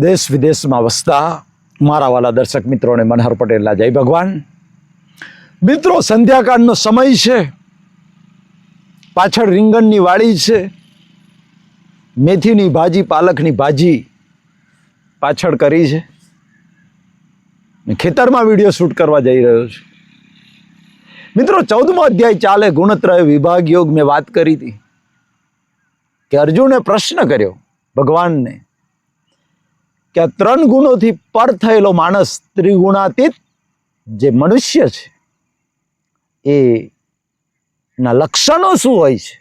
દેશ વિદેશમાં વસતા મારા વાલા દર્શક મિત્રોને મનહર પટેલના જય ભગવાન. મિત્રો, સંધ્યાકાળનો સમય છે. પાછળ રીંગણની વાડી છે. મેથીની ભાજી, પાલકની ભાજી પાછળ કરી છે. ખેતરમાં વીડિયો શૂટ કરવા જઈ રહ્યો છું. મિત્રો, ચૌદમો અધ્યાય ચાલે ગુણત્રય વિભાગ યોગ મેં વાત કરી હતી. કે અર્જુને પ્રશ્ન કર્યો ભગવાનને કે આ ત્રણ ગુણોથી પર થયેલો માણસ ત્રિગુણાતીત જે મનુષ્ય છે, એ ના લક્ષણો શું હોય છે?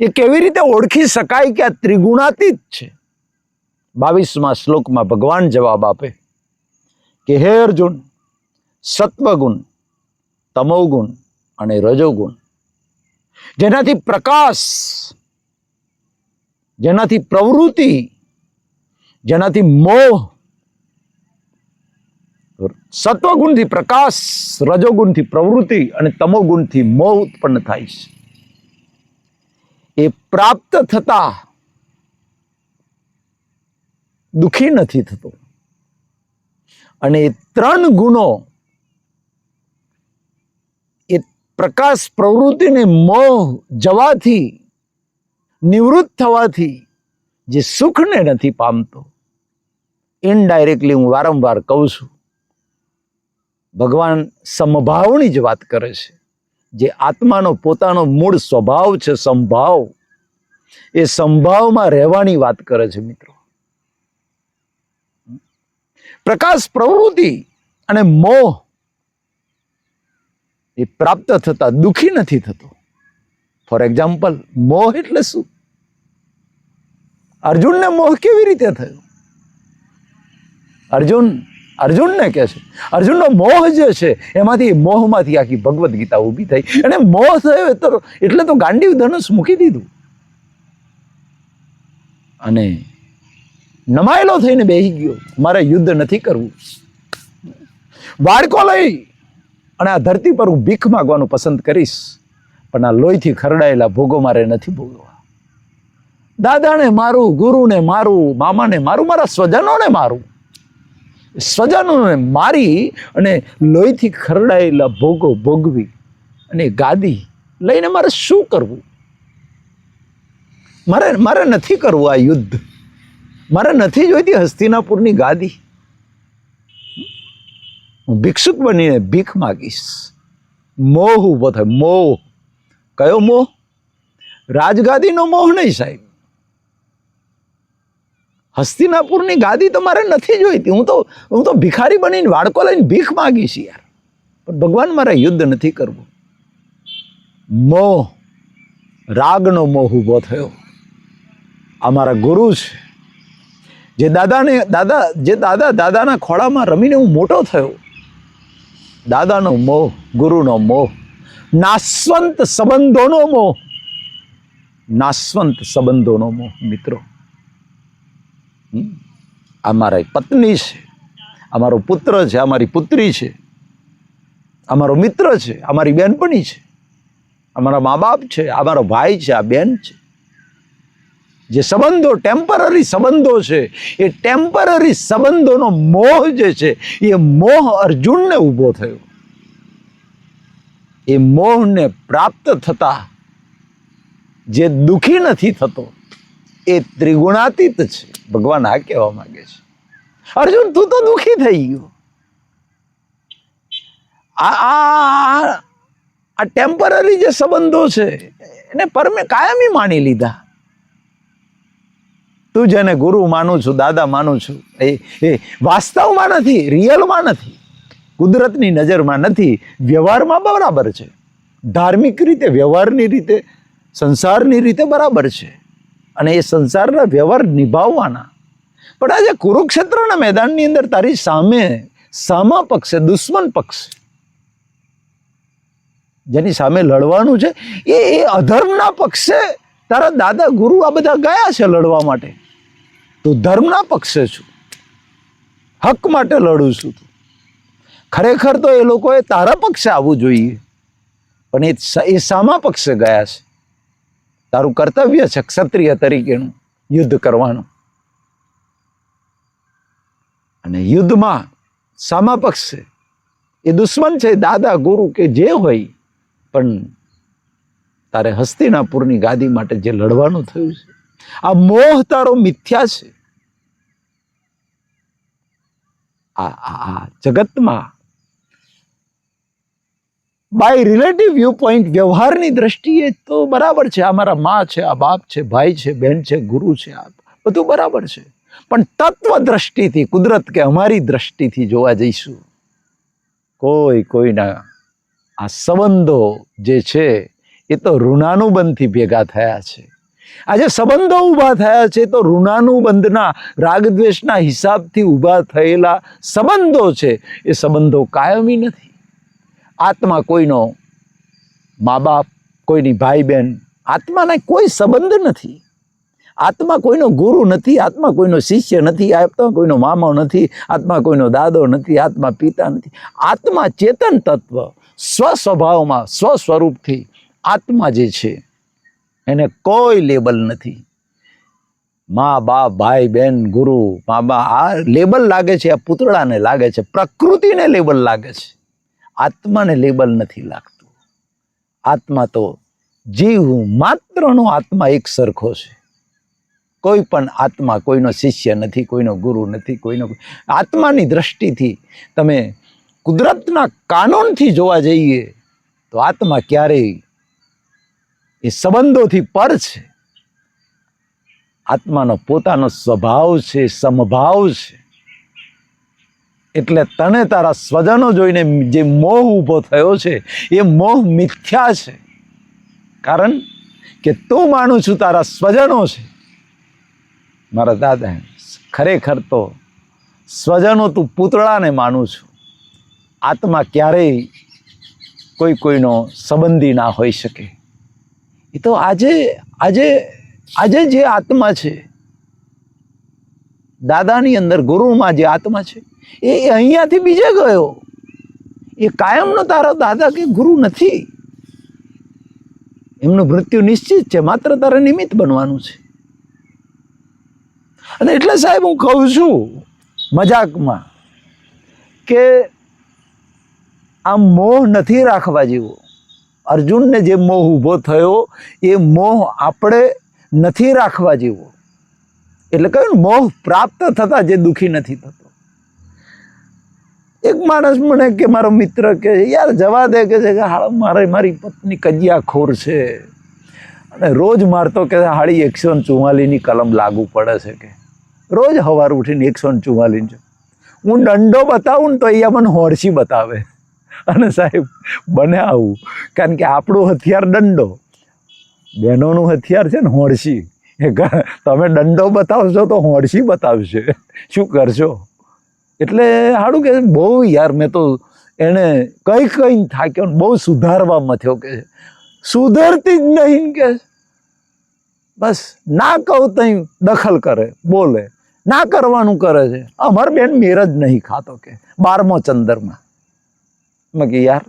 એ કેવી રીતે ઓળખી શકાય કે આ ત્રિગુણાતીત છે? બાવીસમાં શ્લોકમાં ભગવાન જવાબ આપે કે હે અર્જુન, સત્વગુણ, તમોગુણ અને રજોગુણ, જેનાથી પ્રકાશ, જેનાથી પ્રવૃત્તિ જેનાથી મોહ, સત્વગુણથી પ્રકાશ, રજોગુણથી પ્રવૃત્તિ અને તમોગુણથી મોહ ઉત્પન્ન થાય છે. એ પ્રાપ્ત થતા દુખી નથી થતો. અને એ ત્રણ ગુણો એ પ્રકાશ પ્રવૃત્તિને મોહ જવાથી, નિવૃત્ત થવાથી જે સુખને નથી પામતો ઇનડાયરેક્ટલી હું વારંવાર કહું છું, ભગવાન સમભાવની જ વાત કરે છે. જે આત્માનો પોતાનો મૂળ સ્વભાવ છે, સંભાવ, એ સંભાવમાં રહેવાની વાત કરે છે મિત્રો. પ્રકાશ, પ્રવૃત્તિ અને મોહ એ પ્રાપ્ત થતા દુખી નથી થતો. ફોર એક્ઝામ્પલ મોહ એટલે શું? અર્જુનને મોહ કેવી રીતે થયો? અર્જુન, અર્જુનને કે છે, અર્જુનનો મોહ જે છે, એમાંથી મોહમાંથી આખી ભગવદ્ ગીતા ઊભી થઈ. અને મોહ થયો તો, એટલે તો ગાંડીવ ધનુષ મૂકી દીધું. અને નમાયેલો થઈને બેસી ગયો, મારે યુદ્ધ નથી કરવું. બાળકો લઈ અને આ ધરતી પર હું ભીખ માગવાનું પસંદ કરીશ, પણ આ લોહીથી ખરડાયેલા ભોગો મારે નથી ભોગવા દાદાને મારું, ગુરુને મારું, મામાને મારું, મારા સ્વજનોને મારું. સ્વજનોને મારી અને લોહીથી ખરડાયેલા ભોગો ભોગવી અને ગાદી લઈને મારે શું કરવું? મારે મારે નથી કરવું આ યુદ્ધ. મારે નથી જોઈતી હસ્તિનાપુરની ગાદી. હું ભિક્ષુક બનીને ભીખ માગીશ. મોહ ઊભો થાય, મોહ. કયો મોહ? રાજગાદીનો મોહ નહીં સાહેબ. હસ્તિનાપુરની ગાદી તો મારે નથી જોઈતી. હું તો હું તો ભિખારી બનીને વાડકો લઈને ભીખ માગીશ યાર. પણ ભગવાન મારે યુદ્ધ નથી કરવું. મોહ, રાગનો મોહ ઊભો થયો. આ મારા ગુરુ છે. જે દાદાને દાદા જે દાદા દાદાના ખોળામાં રમીને હું મોટો થયો. દાદાનો મોહ, ગુરુનો મોહ, નાસવંત સંબંધોનો મોહ. નાસવંત સંબંધોનો મોહ, મિત્રો. હમ? આ મારી પત્ની છે. અમારો પુત્ર છે, અમારી પુત્રી છે. અમારો મિત્ર છે, અમારી બેનપણી છે. અમારા મા બાપ છે, અમારો ભાઈ છે, આ બેન છે. જે સંબંધો ટેમ્પરરી સંબંધો છે, એ ટેમ્પરરી સંબંધોનો મોહ જે છે, એ મોહ અર્જુનને ઊભો થયો. એ મોહને પ્રાપ્ત થતા જે દુઃખી નથી થતો એ ત્રિગુણાતીત છે. ભગવાન આ કહેવા માંગે છે. અર્જુન, તું તો દુઃખી થઈ ગયો. આ ટેમ્પરરી જે સંબંધો છે, એને પરમે કાયમી માની લીધા. તું જેને ગુરુ માનું છું, દાદા માનું છું, એ એ વાસ્તવમાં નથી, રિયલમાં નથી, કુદરતની નજરમાં નથી, વ્યવહારમાં બરાબર છે. ધાર્મિક રીતે, વ્યવહારની રીતે, સંસારની રીતે બરાબર છે. અને એ સંસારના વ્યવહાર નિભાવવાના. પણ આજે કુરુક્ષેત્રના મેદાનની અંદર તારી સામે સામા પક્ષે, દુશ્મન પક્ષ, જેની સામે લડવાનું છે, એ એ અધર્મના પક્ષે તારા દાદા ગુરુ આ બધા ગયા છે લડવા માટે. તું ધર્મના પક્ષે છું. હક માટે લડું છું તું. ખરેખર તો એ લોકોએ તારા પક્ષે આવવું જોઈએ. પણ એ સામા પક્ષે ગયા છે. તારું કર્તવ્ય છે ક્ષત્રિય તરીકેનું યુદ્ધ કરવાનું. અને યુદ્ધમાં સામા એ દુશ્મન છે, દાદા, ગુરુ કે જે હોય, પણ તારે હસ્તિનાપુરની ગાદી માટે જે લડવાનું થયું છે. આ મોહ તારો મિથ્યા છે. આ આ જગતમાં બાય રિલેટિવ વ્યૂ પોઈન્ટ વ્યવહારની દ્રષ્ટિએ તો બરાબર છે. આ મારા મા છે, આ બાપ છે, ભાઈ છે બહેન છે, ગુરુ છે, આ બધું બરાબર છે. પણ તત્વ દ્રષ્ટિથી, કુદરત કે અમારી દ્રષ્ટિથી જોવા જઈશું, કોઈ કોઈના આ સંબંધો જે છે, એ તો ઋણાનુબંધથી ભેગા થયા છે. આજે સંબંધો ઊભા થયા છે તો ઋણાનુબંધના, રાગદ્વેષના હિસાબથી ઊભા થયેલા સંબંધો છે. એ સંબંધો કાયમી નથી. આત્મા કોઈનો મા બાપ કોઈની ભાઈ બહેન આત્માને કોઈ સંબંધ નથી. આત્મા કોઈનો ગુરુ નથી, આત્મા કોઈનો શિષ્ય નથી, આત્મા કોઈનો મામો નથી, આત્મા કોઈનો દાદો નથી, આત્મા પિતા નથી. આત્મા ચેતન તત્વ સ્વસ્વભાવમાં, સ્વસ્વરૂપથી આત્મા જે છે, એને કોઈ લેબલ નથી. મા બાપ ભાઈ બહેન ગુરુ મા બા આ લેબલ લાગે છે, આ પૂતળાને લાગે છે, પ્રકૃતિને લેબલ લાગે છે. આત્માને લેબલ નથી લાગતું. આત્મા તો જીવ માત્રનો આત્મા એક સરખો છે. કોઈ પણ આત્મા કોઈનો શિષ્ય નથી, કોઈનો ગુરુ નથી, કોઈનો આત્માની દ્રષ્ટિથી તમે કુદરતના કાનૂનથી જોવા જઈએ તો આત્મા ક્યારેય એ સંબંધોથી પર છે. આત્માનો પોતાનો સ્વભાવ છે, સમભાવ છે. એટલે તને તારા સ્વજનો જોઈને જે મોહ ઊભો થયો છે, એ મોહ મિથ્યા છે. કારણ કે તું માનું છું તારા સ્વજનો છે. મારા દાદા, ખરેખર તો સ્વજનો તું પૂતળાને માનું છું. આત્મા ક્યારેય કોઈ કોઈનો સંબંધી ના હોઈ શકે. એ તો આજે આજે આજે જે આત્મા છે, દાદાની અંદર ગુરુમાં જે આત્મા છે એ અહીંયાથી બીજે ગયો. એ કાયમનો તારો દાદા કે ગુરુ નથી. એમનું મૃત્યુ નિશ્ચિત છે, માત્ર તારે નિમિત્ત બનવાનું છે. અને એટલે સાહેબ હું કહું છું, મજાકમાં, કે આ મોહ નથી રાખવા જેવો. અર્જુનને જે મોહ ઊભો થયો, એ મોહ આપણે નથી રાખવા જેવો. એટલે કહ્યું મોહ પ્રાપ્ત થતા જે દુઃખી નથી થતો. એક માણસ મને કે, મારો મિત્ર કે યાર, જવા દે, કે છે કે, હાળ, મારે મારી પત્ની કજિયાખોર છે. અને રોજ મારતો કે હાળી એકસો ચુમ્માલીની કલમ લાગુ પડે છે કે. રોજ સવાર ઉઠીને એકસો ચુમ્માલીની હું દંડો બતાવું ને તો અહીંયા મને હોડસી બતાવે. અને સાહેબ, બને આવું. કારણ કે આપણું હથિયાર દંડો. બહેનોનું હથિયાર છે ને હોડસી તમે દંડો બતાવશો તો હોડસી બતાવશે. શું કરશો? એટલે સારું કે બહુ યાર, મેં તો એને કઈ કઈ થાક્યો બહુ સુધારવા મથ્યો કે સુધરતી જ નહીં કે બસ, ના કહું તઈ દખલ કરે, બોલે. ના કરવાનું કરે છે. અમાર બેન મેર જ નહીં ખાતો કે, બારમો ચંદરમાં. મેં કે યાર,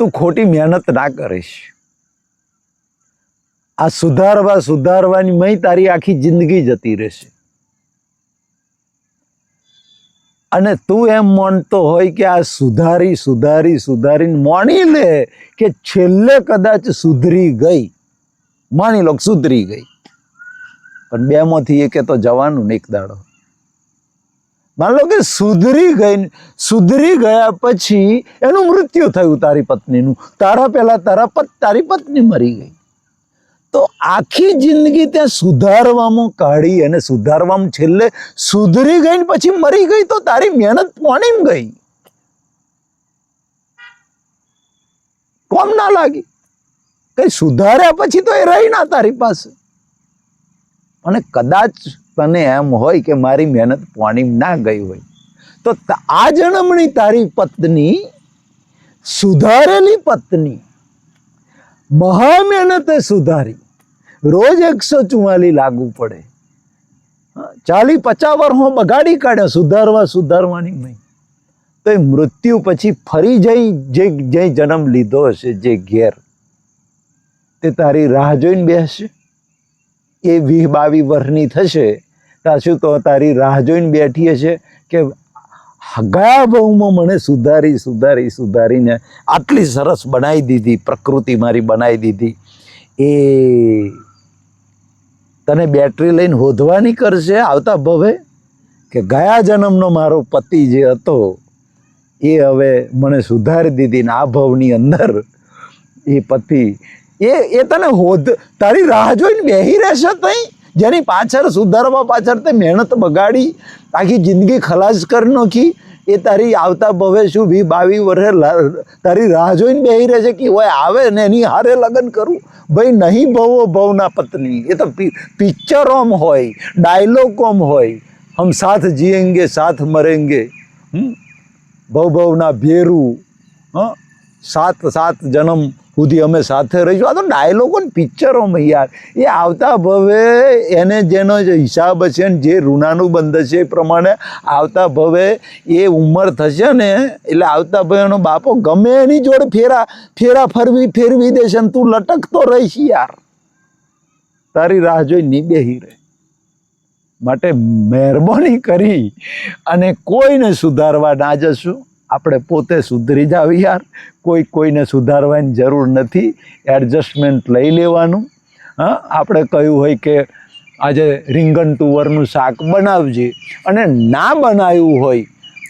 તું ખોટી મહેનત ના કરીશ. આ સુધારવા, સુધારવાની મય તારી આખી જિંદગી જતી રહેશે. અને તું એમ માનતો હોય કે આ સુધારી સુધારી, સુધારીને માણી લે કે છેલ્લે કદાચ સુધરી ગઈ. માની લો સુધરી ગઈ. પણ બે માંથી એકે તો જવાનું ને એક દાડો. માન લો કે સુધરી ગઈ સુધરી ગયા પછી એનું મૃત્યુ થયું તારી પત્નીનું. તારા પહેલાં તારા તારી પત્ની મરી ગઈ. તો આખી જિંદગી ત્યાં સુધારવામાં કાઢી અને સુધારવામાં છેલ્લે સુધરી ગઈ ને પછી મરી ગઈ તો તારી મહેનત કોણીમ ગઈ? કોમ ના લાગી? કઈ સુધાર્યા પછી તો એ રહી ના તારી પાસે. અને કદાચ તને એમ હોય કે મારી મહેનત પાણીમ ના ગઈ હોય, તો આ જન્મની તારી પત્ની, સુધારેલી પત્ની મહા મહેનતે સુધારી. રોજ એકસો ચુમ્માલી લાગુ પડે. ચાલી પચાસ હું બગાડી કાઢ્યો, સુધારવા, સુધારવાની નહીં. તો એ મૃત્યુ પછી ફરી જઈ, જે જે જન્મ લીધો હશે, જે ઘેર, તે તારી રાહ જોઈને બેસશે. એ વીસ બાવી વર્ષની થશે તાશું તો તારી રાહ જોઈને બેઠી છે કે ગયા બહુમાં મને સુધારી સુધારી, સુધારીને આટલી સરસ બનાવી દીધી, પ્રકૃતિ મારી બનાવી દીધી. એ તને બેટરી લઈને હોધવાની કરશે? આવતા ભવે? કે ગયા જન્મનો મારો પતિ જે હતો, એ હવે મને સુધારી દીધી ને આ ભવની અંદર એ પતિ. એ એ તને હોધ, તારી રાહ જોઈને બેહી રહેશે તઈ? જેની પાછળ સુધારવા પાછળ તે મહેનત બગાડી, આખી જિંદગી ખલાસ કરી નાખી એ તારી આવતા ભવે શું ભી બાવી વર્ષે તારી રાહ જોઈને બેહી રહે છે કે ઓય આવે ને એની હારે લગ્ન કરું? ભાઈ નહીં ભવો ભવના પત્ની. એ તો પિક્ચરોમ હોય ડાયલોગ ઓમ હોય. હમ સાથ જીએંગે, સાથ મરેંગે. ભવ ભવના ભેરું. હં? સાત સાત જન્મ સુધી અમે સાથે રહીશું. આ તો ડાયલોગો ને પિક્ચરોમાં યાર. એ આવતા ભવે એને જેનો જે હિસાબ હશે ને જે ઋણાનું બંધ છે એ પ્રમાણે આવતા ભવે એ ઉંમર થશે ને, એટલે આવતા ભવે એનો બાપો ગમે એની જોડે ફેરા ફેરા ફરવી, ફેરવી દેશે ને તું લટકતો રહીશ યાર. તારી રાહ જોઈ નિબેહી રહે. માટે મહેરબાની કરી અને કોઈને સુધારવા ના જશું. આપણે પોતે સુધરી જાવ યાર. કોઈ કોઈને સુધારવાની જરૂર નથી. એડજસ્ટમેન્ટ લઈ લેવાનું. હા, આપણે કહ્યું હોય કે આજે રીંગણ તુવરનું શાક બનાવજે. અને ના બનાવ્યું હોય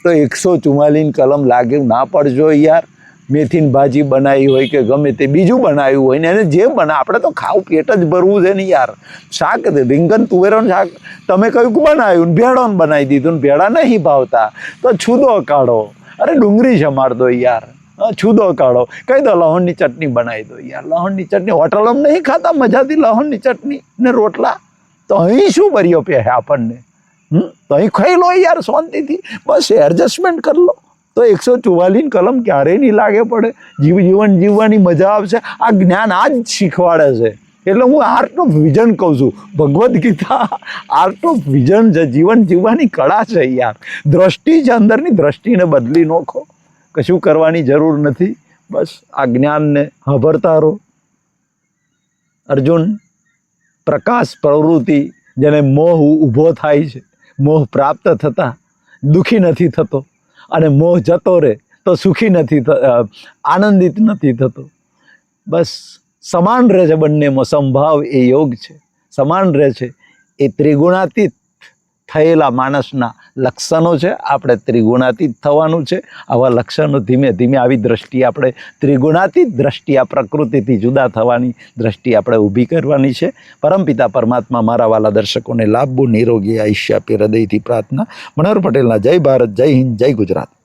તો એકસો ચુમ્માલીની કલમ લાગે ના પડજો યાર. મેથીની ભાજી બનાવી હોય કે ગમે તે બીજું બનાવ્યું હોય ને એને જે બના, આપણે તો ખાવું પેટ જ ભરવું છે ને યાર. શાક રીંગણ તુવેરોનું શાક. તમે કયું કે બનાવ્યું ભેળોને બનાવી દીધું ને ભેળા નહીં ભાવતા. તો છૂદો કાઢો. અરે ડુંગળી જમાર દો યાર. છુદો કાઢો. કહી દો લહણની ચટણી બનાવી દો યાર. લહણની ચટણી હોટલમાં નહીં ખાતા, મજાથી લહણની ચટણી ને રોટલા. તો અહીં શું ભર્યો પે આપણને? હમ? તો અહીં ખાઈ લો યાર શાંતિથી. બસ એડજસ્ટમેન્ટ કરી લો. તો એકસો ચુવાલીસ કલમ ક્યારેય નહીં લાગે પડે. જીવ જીવન જીવવાની મજા આવશે. આ જ્ઞાન આ જ શીખવાડે છે. એટલે હું આર્ટ ઓફ વિઝન કહું છું. Bhagavad Gita art of vision છે. જીવન જીવવાની કળા છે યાર. દ્રષ્ટિ છે અંદરની દ્રષ્ટિને બદલી નોખો. કશું કરવાની જરૂર નથી. બસ આ જ્ઞાનને હભરતા રહો અર્જુન, પ્રકાશ પ્રવૃત્તિ જેને મોહ ઊભો થાય છે. મોહ પ્રાપ્ત થતા દુઃખી નથી થતો. અને મોહ જતો રહે તો સુખી નથી આનંદિત નથી થતો. બસ સમાન રહે છે બંનેમાં સંભાવ એ યોગ છે. સમાન રહે છે. એ ત્રિગુણાતીત થયેલા માણસના લક્ષણો છે. આપણે ત્રિગુણાતીત થવાનું છે. આવા લક્ષણો ધીમે ધીમે આવી દ્રષ્ટિ આપણે ત્રિગુણાતીત દ્રષ્ટિ આ પ્રકૃતિથી જુદા થવાની દ્રષ્ટિ આપણે ઊભી કરવાની છે. પરમપિતા પરમાત્મા મારા વાલા દર્શકોને લાભવું નિરોગી આયુષ્ય આપી હૃદયથી પ્રાર્થના. મનોહર પટેલના જય ભારત, જય હિન્દ, જય ગુજરાત.